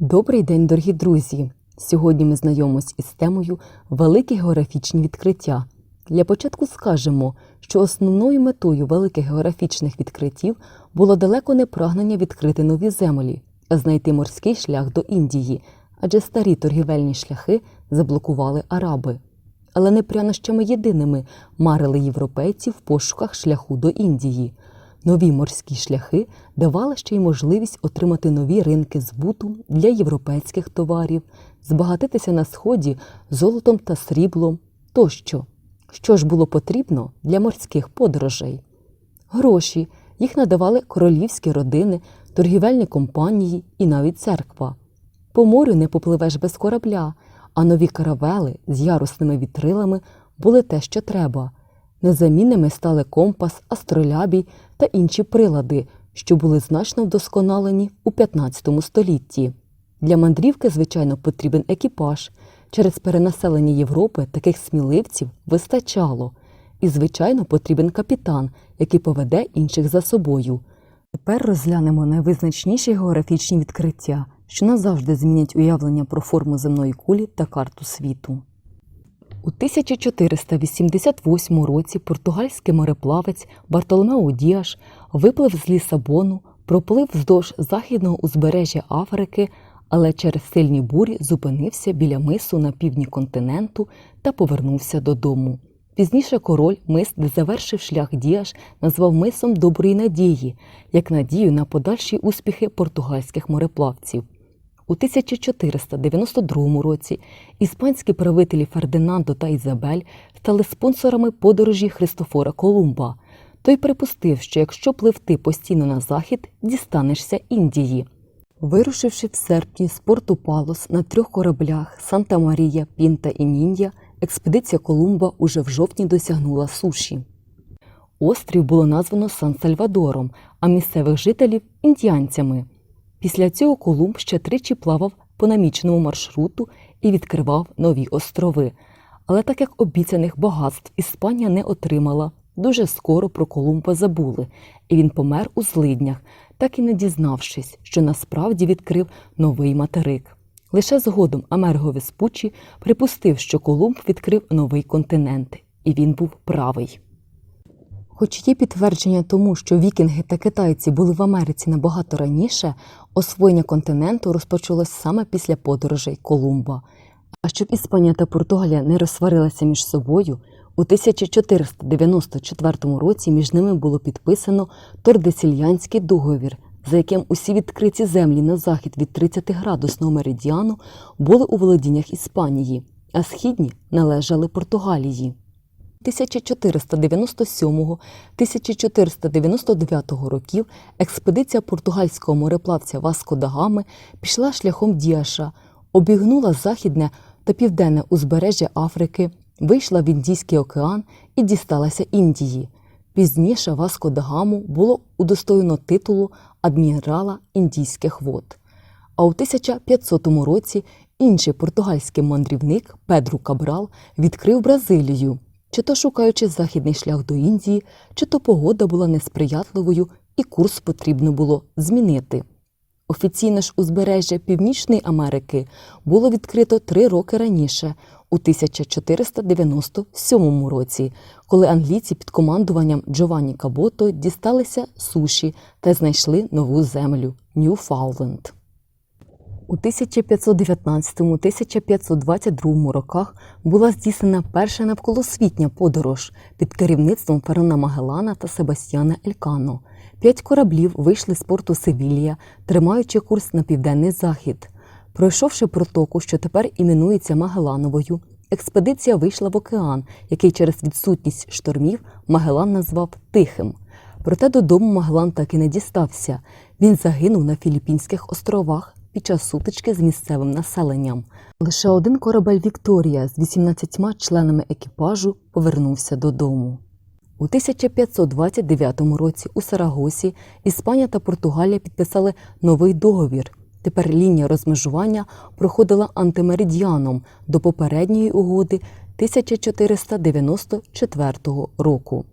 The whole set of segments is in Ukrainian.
Добрий день, дорогі друзі! Сьогодні ми знайомимось із темою Великі географічні відкриття. Для початку скажемо, що основною метою великих географічних відкриттів було далеко не прагнення відкрити нові землі, а знайти морський шлях до Індії, адже старі торгівельні шляхи заблокували араби. Але не прянощами єдиними марили європейці в пошуках шляху до Індії. Нові морські шляхи давали ще й можливість отримати нові ринки збуту для європейських товарів, збагатитися на сході золотом та сріблом тощо. Що ж було потрібно для морських подорожей? Гроші їх надавали королівські родини, торгівельні компанії і навіть церква. По морю не попливеш без корабля, а нові каравели з ярусними вітрилами були те, що треба. Незамінними стали компас, астролябій та інші прилади, що були значно вдосконалені у 15 столітті. Для мандрівки, звичайно, потрібен екіпаж. Через перенаселення Європи таких сміливців вистачало. І, звичайно, потрібен капітан, який поведе інших за собою. Тепер розглянемо найвизначніші географічні відкриття, що назавжди змінять уявлення про форму земної кулі та карту світу. У 1488 році португальський мореплавець Бартоломео Діаш виплив з Лісабону, проплив вздовж західного узбережжя Африки, але через сильні бурі зупинився біля мису на півдні континенту та повернувся додому. Пізніше король мис, де завершив шлях Діаш, назвав мисом доброї надії, як надію на подальші успіхи португальських мореплавців. У 1492 році іспанські правителі Фердинандо та Ізабель стали спонсорами подорожі Христофора Колумба. Той припустив, що якщо пливти постійно на захід, дістанешся Індії. Вирушивши в серпні з порту Палос на трьох кораблях Санта Марія, Пінта і Ніндя, експедиція Колумба уже в жовтні досягнула суші. Острів було названо Сан-Сальвадором, а місцевих жителів індіанцями. Після цього Колумб ще тричі плавав по наміченому маршруту і відкривав нові острови. Але так як обіцяних багатств Іспанія не отримала, дуже скоро про Колумба забули, і він помер у злиднях, так і не дізнавшись, що насправді відкрив новий материк. Лише згодом Амерго Веспуччі припустив, що Колумб відкрив новий континент, і він був правий. Хоч є підтвердження тому, що вікінги та китайці були в Америці набагато раніше, освоєння континенту розпочалось саме після подорожей Колумба. А щоб Іспанія та Португалія не розсварилися між собою, у 1494 році між ними було підписано Тордесільянський договір, за яким усі відкриті землі на захід від 30 градусного меридіану були у володіннях Іспанії, а східні належали Португалії. 1497-1499 років експедиція португальського мореплавця Васко да Гами пішла шляхом Діаша, обігнула західне та південне узбережжя Африки, вийшла в Індійський океан і дісталася Індії. Пізніше Васко да Гаму було удостоєно титулу адмірала індійських вод. А у 1500 році інший португальський мандрівник Педру Кабрал відкрив Бразилію, чи то шукаючи західний шлях до Індії, чи то погода була несприятливою і курс потрібно було змінити. Офіційне ж узбережжя Північної Америки було відкрито три роки раніше, у 1497 році, коли англійці під командуванням Джованні Кабото дісталися суші та знайшли нову землю Ньюфаундленд. У 1519-1522 роках була здійснена перша навколосвітня подорож під керівництвом Ферона Магеллана та Себастьяна Елькано. П'ять кораблів вийшли з порту Севілія, тримаючи курс на південний захід. Пройшовши протоку, що тепер іменується Магеллановою, експедиція вийшла в океан, який через відсутність штормів Магеллан назвав Тихим. Проте додому Магеллан так і не дістався. Він загинув на Філіппінських островах під час сутички з місцевим населенням. Лише один корабель Вікторія з 18 членами екіпажу повернувся додому. У 1529 році у Сарагосі Іспанія та Португалія підписали новий договір. Тепер лінія розмежування проходила антимеридіаном до попередньої угоди 1494 року.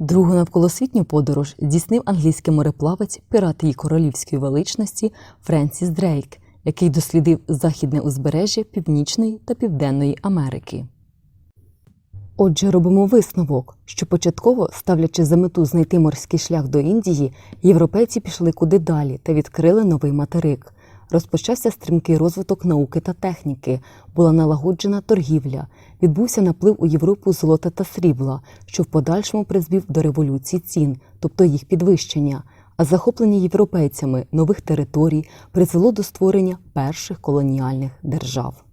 Другу навколосвітню подорож здійснив англійський мореплавець пірат її королівської величності Френсіс Дрейк. який дослідив західне узбережжя Північної та Південної Америки. Отже, робимо висновок, що початково, ставлячи за мету знайти морський шлях до Індії, європейці пішли куди далі та відкрили новий материк. Розпочався стрімкий розвиток науки та техніки, була налагоджена торгівля, відбувся наплив у Європу золота та срібла, що в подальшому призвів до революції цін, тобто їх підвищення. А захоплення європейцями нових територій призвело до створення перших колоніальних держав.